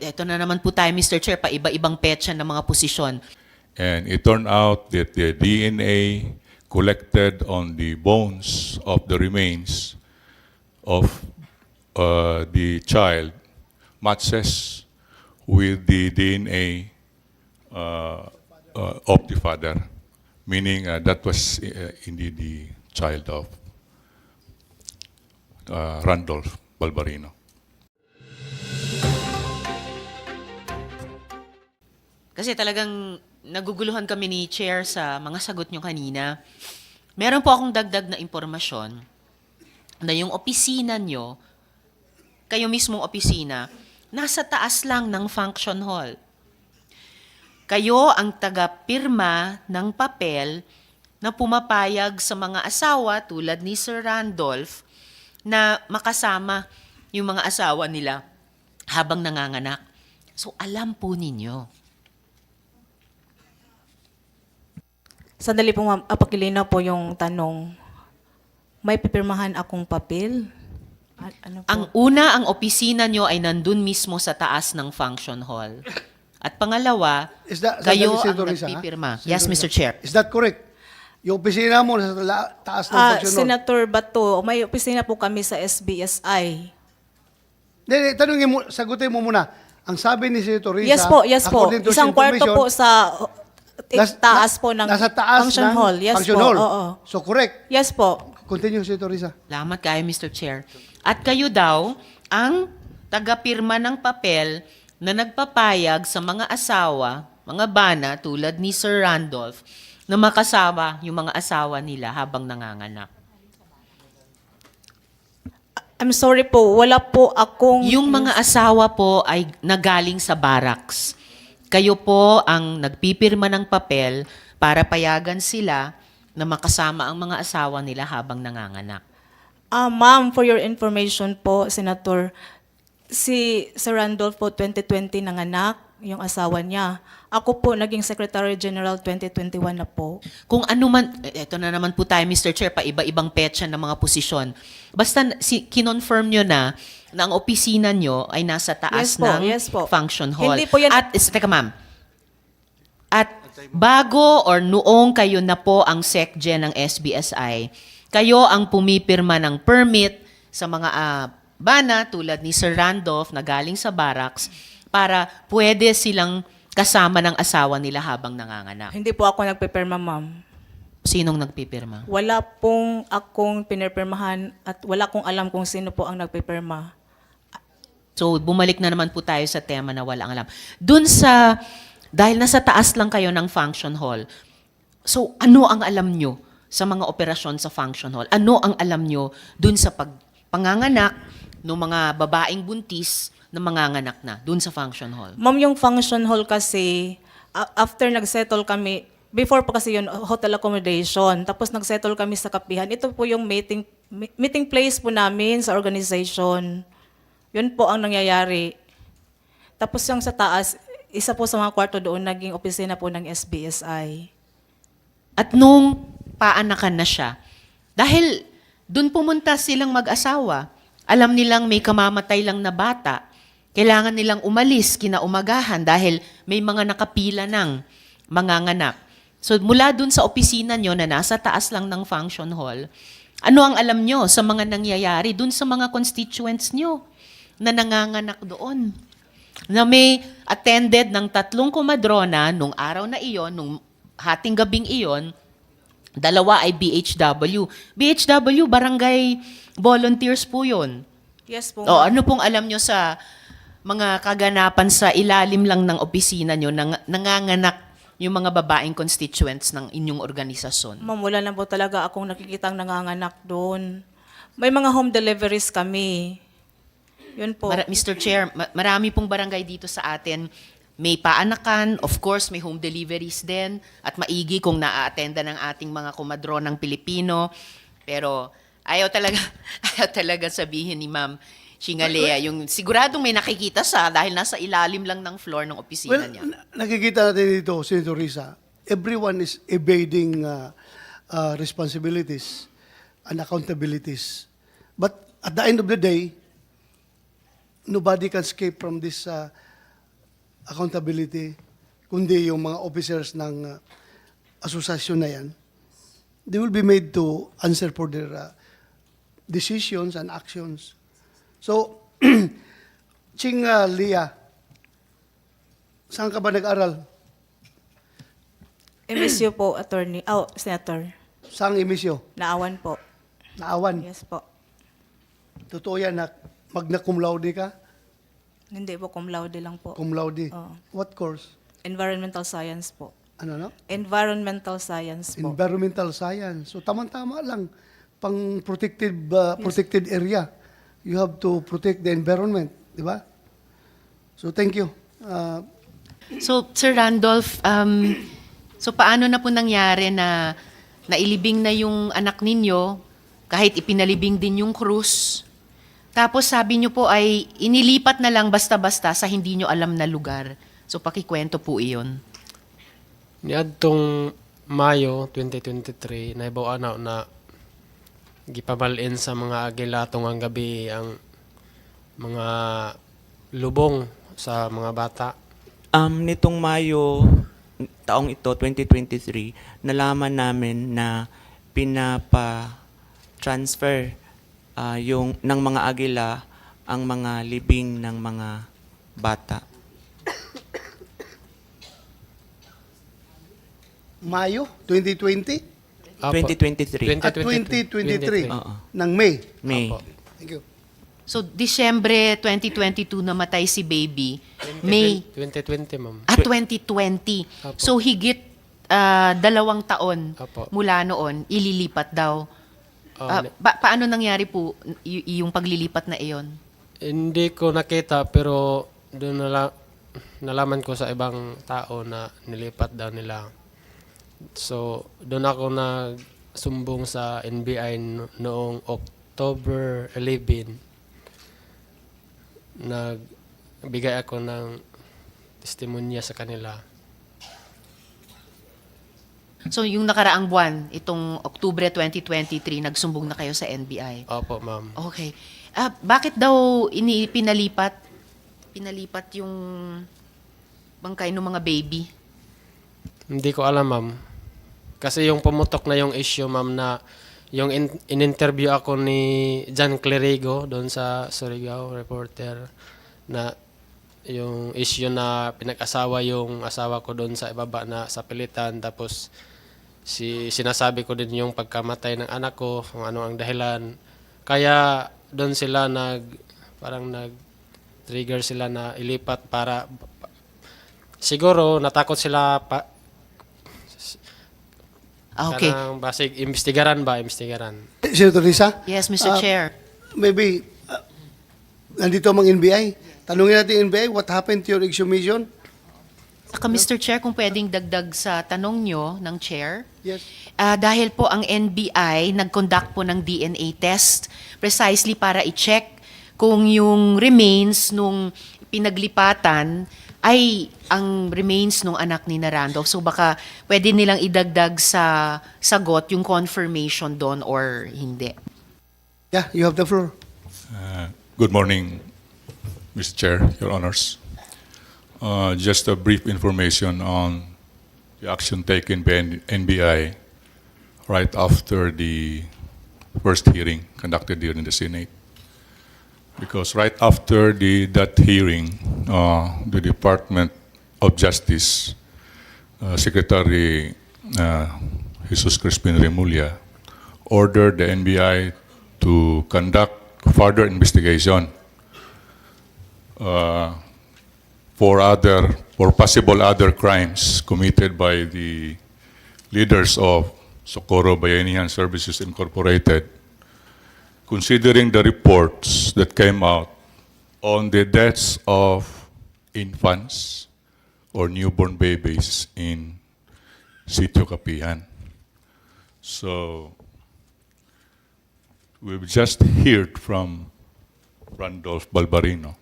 Ito na naman po tayo, Mr. Chair, pa iba-ibang petsa ng mga posisyon. And it turned out that the DNA collected on the bones of the remains of uh, the child matches with the DNA uh, uh, of the father, meaning uh, that was uh, indeed the child of uh, Randolph Balbarino. Kasi talagang naguguluhan kami ni Chair sa mga sagot nyo kanina. Meron po akong dagdag na impormasyon na yung opisina nyo, kayo mismong opisina, nasa taas lang ng function hall. Kayo ang taga-pirma ng papel na pumapayag sa mga asawa tulad ni Sir Randolph na makasama yung mga asawa nila habang nanganganak. So alam po ninyo. Sandali po, ma'am. Apakilina po yung tanong. May pipirmahan akong papel? A- Ano po? Ang una, ang opisina nyo ay nandun mismo sa taas ng function hall. At pangalawa, Is that- kayo sandali, ang Senator Risa, ha? nagpipirma. Senator Yes, Mr. Chair. Is that correct? Yung opisina mo nasa la- taas ng Ah, function hall. Senator Bato, may opisina po kami sa SBSI. Hindi, hindi, tanungin mo, sagutin mo muna. Ang sabi ni Senator Risa, yes po, yes po. according to Isang kwarto information, po sa nas- taas po ng nasa taas function ng hall. Yes function po, hall. oo. So correct. Yes po. Continue, Senator Risa. Salamat kayo, Mr. Chair. At kayo daw, ang tagapirma ng papel na nagpapayag sa mga asawa, mga bana tulad ni Sir Randolph, na makasama yung mga asawa nila habang nanganganak. I'm sorry po, wala po akong... Yung mga asawa po ay nagaling sa barracks. Kayo po ang nagpipirma ng papel para payagan sila na makasama ang mga asawa nila habang nanganganak. Ah, ma'am, for your information po, Senator, si Sir Randolph po 2020 nanganak, yung asawa niya. Ako po naging Secretary General 2021 na po. Kung ano man, ito na naman po tayo, Mr. Chair, pa iba-ibang petsa ng mga posisyon. Basta si, kinonfirm nyo na na ang opisina nyo ay nasa taas Yes po, ng yes po. function hall. Hindi po yan- At, is, teka ma'am, at bago or noong kayo na po ang SecGen ng SBSI, kayo ang pumipirma ng permit sa mga ah, bana tulad ni Sir Randolph na galing sa barracks para pwede silang kasama ng asawa nila habang nanganganak. Hindi po ako nagpipirma, ma'am. Sinong nagpipirma? Wala pong akong pinirpirmahan at wala kong alam kung sino po ang nagpipirma. So, bumalik na naman po tayo sa tema na walang alam. Doon sa, dahil nasa taas lang kayo ng function hall, so ano ang alam nyo sa mga operasyon sa function hall? Ano ang alam nyo doon sa pag, panganganak ng mga babaeng buntis na manganganak na doon sa function hall? Ma'am, yung function hall kasi, after nagsettle kami, before pa kasi yun, hotel accommodation, tapos nagsettle kami sa kapihan. Ito po yung meeting, meeting place po namin sa organization. Yun po ang nangyayari. Tapos yung sa taas, isa po sa mga kwarto doon, naging opisina po ng SBSI. At nung paanakan na siya, dahil doon pumunta silang mag-asawa, alam nilang may kamamatay lang na bata, kailangan nilang umalis kinaumagahan dahil may mga nakapila ng manganganak. So mula doon sa opisina nyo na nasa taas lang ng function hall, ano ang alam nyo sa mga nangyayari doon sa mga constituents nyo na nanganganak doon? na may attended ng tatlong kumadrona nung araw na iyon, nung hating gabing iyon, dalawa ay BHW. BHW, barangay volunteers po yun. Yes po. O, ano pong alam nyo sa mga kaganapan sa ilalim lang ng opisina nyo, nang, nanganganak yung mga babaeng constituents ng inyong organisasyon? Ma'am, wala na po talaga akong nakikitang nanganganak doon. May mga home deliveries kami. Yun po. Mara- Mr. Chair, ma- marami pong barangay dito sa atin. May paanakan, of course, may home deliveries din, at maigi kung naa-attenda ng ating mga kumadronang Pilipino. Pero ayaw talaga, ayaw talaga sabihin ni Ma'am Shingalea, yung siguradong may nakikita sa dahil nasa ilalim lang ng floor ng opisina Well, niya. na- nakikita natin dito, Senator Risa, everyone is evading uh, uh, responsibilities and accountabilities. But at the end of the day, nobody can escape from this uh, accountability, kundi yung mga officers ng uh, asosasyon na yan, they will be made to answer for their uh, decisions and actions. So, Ching uh, Lia, saan ka ba nag-aral? MSU po, attorney. Oh, senator. Saan emisyo? Naawan po. Naawan. Yes po. Totoo yan na magna cum laude ka? Hindi po, cum laude lang po. Cum laude. Oo. What course? Environmental science po. Ano no? Environmental science po. Environmental science. So tamang-tama lang pang protected uh, protected area. You have to protect the environment, di ba? So thank you. Uh, So, Sir Randolph, um, so paano na po nangyari na nailibing na yung anak ninyo, kahit ipinalibing din yung krus, tapos sabi nyo po ay inilipat na lang basta-basta sa hindi nyo alam na lugar. So, pakikwento po iyon. Niadtong Mayo 2023 naibaw ana na gipabalin sa mga agilatong ang gabi ang mga lubong sa mga bata. Um, nitong Mayo, taong ito, 2023, nalaman namin na pinapa-transfer ah, yung, ng mga agila ang mga libing ng mga bata. Mayo 2020 Apo. 2023. at 2023 Oo. ng May. May. Apo. Thank you. So, Disyembre 2022 namatay si baby. May 2020 ma'am. Ah, 2020. Apo. So, higit ah, dalawang taon Apo. mula noon, ililipat daw. Oh, Ah, pa- paano nangyari po y- yung paglilipat na iyon? hindi ko nakita pero doon nala, nalaman ko sa ibang tao na nilipat daw nila. So, doon ako nagsumbong sa NBI no- noong October 11. Nagbigay ako ng testimonya sa kanila. So, yung nakaraang buwan, itong Oktubre 2023, nagsumbong na kayo sa NBI. Opo, ma'am. Okay. Ah, bakit daw ini pinalipat pinalipat yung bangkay ng mga baby? Hindi ko alam, ma'am. Kasi yung pumutok na yung issue, ma'am, na yung in- in-interview ako ni John Clerigo doon sa Surigao Reporter na yung issue na pinag-asawa yung asawa ko doon sa ibaba na sa pilitan tapos si sinasabi ko din yung pagkamatay ng anak ko kung ano ang dahilan kaya doon sila nag parang nag trigger sila na ilipat para siguro natakot sila pa, Ah, okay. Kanang basig imbestigaran ba, imbestigaran. Senator Risa? Yes, Mr. Ah, Chair. Maybe, uh, nandito ang NBI. Tanungin natin NBI, what happened to your exhumation? Saka Mr. Chair, kung pwedeng dagdag sa tanong nyo ng Chair. Yes. Ah, dahil po ang NBI nag-conduct po ng DNA test precisely para i-check kung yung remains nung pinaglipatan ay ang remains nung anak ni Narando. So baka pwede nilang idagdag sa sagot yung confirmation doon or hindi. Yeah, you have the floor. Uh, Good morning, Mr. Chair, Your Honors. Uh, Just a brief information on the action taken by NBI right after the first hearing conducted in the Senate. Because right after the, that hearing, uh, the Department of Justice, uh, Secretary uh, Jesus Crispin Remulla ordered the NBI to conduct further investigation uh, for other, for possible other crimes committed by the leaders of Socorro Bayanihan Services Incorporated, considering the reports that came out on the deaths of infants or newborn babies in Sitio Capihan. So, we've just heard from Randolph Balbarino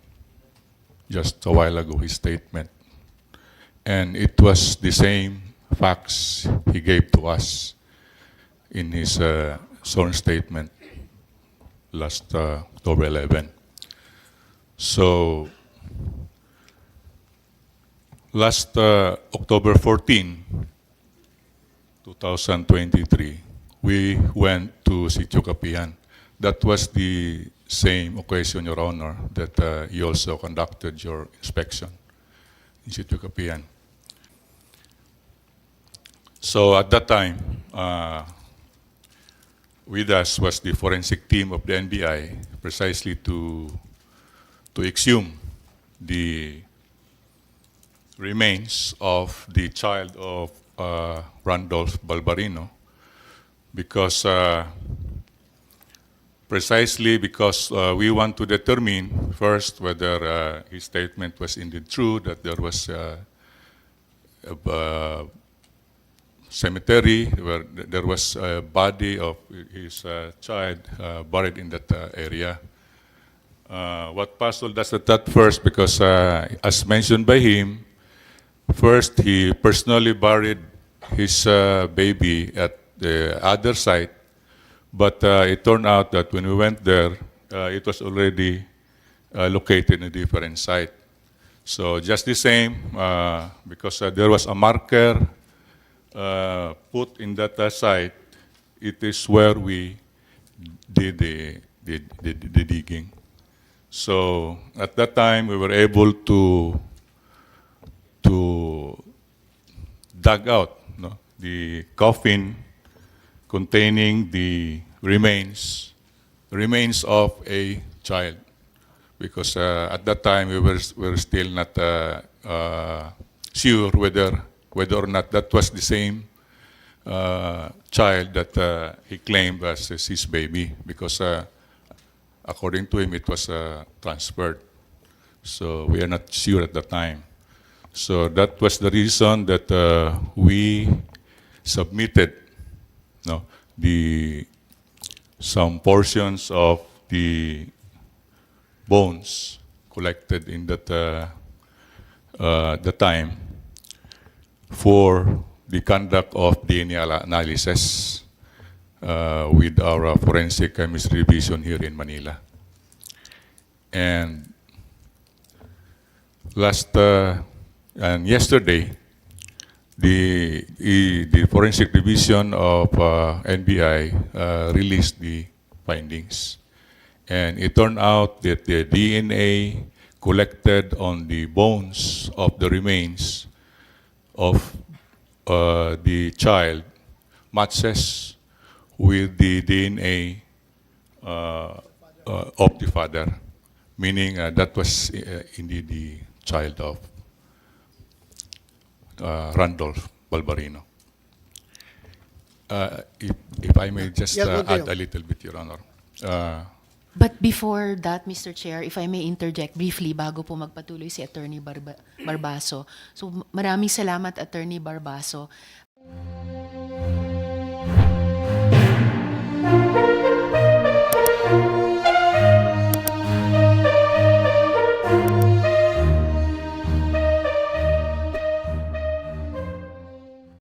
just a while ago, his statement. And it was the same facts he gave to us in his uh, sworn statement last uh, October 11. So, last uh, October 14, 2023, we went to Sitio Kapihan. That was the same occasion, Your Honor, that uh, you also conducted your inspection in Sitio. So at that time, uh, with us was the forensic team of the NBI, precisely to to exhume the remains of the child of uh, Randolph Balbarino, because uh, precisely because uh, we want to determine first whether uh, his statement was indeed true that there was uh, a, uh, cemetery where there was a body of his uh, child uh, buried in that area. What puzzled us at that first, because as mentioned by him, first he personally buried his baby at the other site, but uh, it turned out that when we went there, uh, it was already uh, located in a different site. So just the same, uh, because uh, there was a marker uh, put in that uh, site, it is where we did the, the, the, the digging. So at that time, we were able to to dug out no, the coffin containing the remains remains of a child. Because uh, at that time we were, were still not uh, uh, sure whether whether or not that was the same uh, child that uh, he claimed as his baby. Because uh, according to him it was uh, transferred. So we are not sure at the time. So that was the reason that uh, we submitted no, the some portions of the bones collected in that uh, uh, the time for the conduct of DNA analysis uh, with our uh, forensic chemistry division here in Manila. And last uh, and yesterday, the, the, forensic division of uh, NBI uh, released the findings. And it turned out that the DNA collected on the bones of the remains of uh, the child matches with the DNA uh, uh, of the father, meaning uh, that was uh, indeed the child of uh, Randolph Balbarino. Uh, if, if I may just Yeah, uh, continue. add a little bit, Your Honor. Uh, But before that, Mr. Chair, if I may interject briefly bago po magpatuloy si Attorney Barba- Barbaso. So maraming salamat Attorney Barbaso.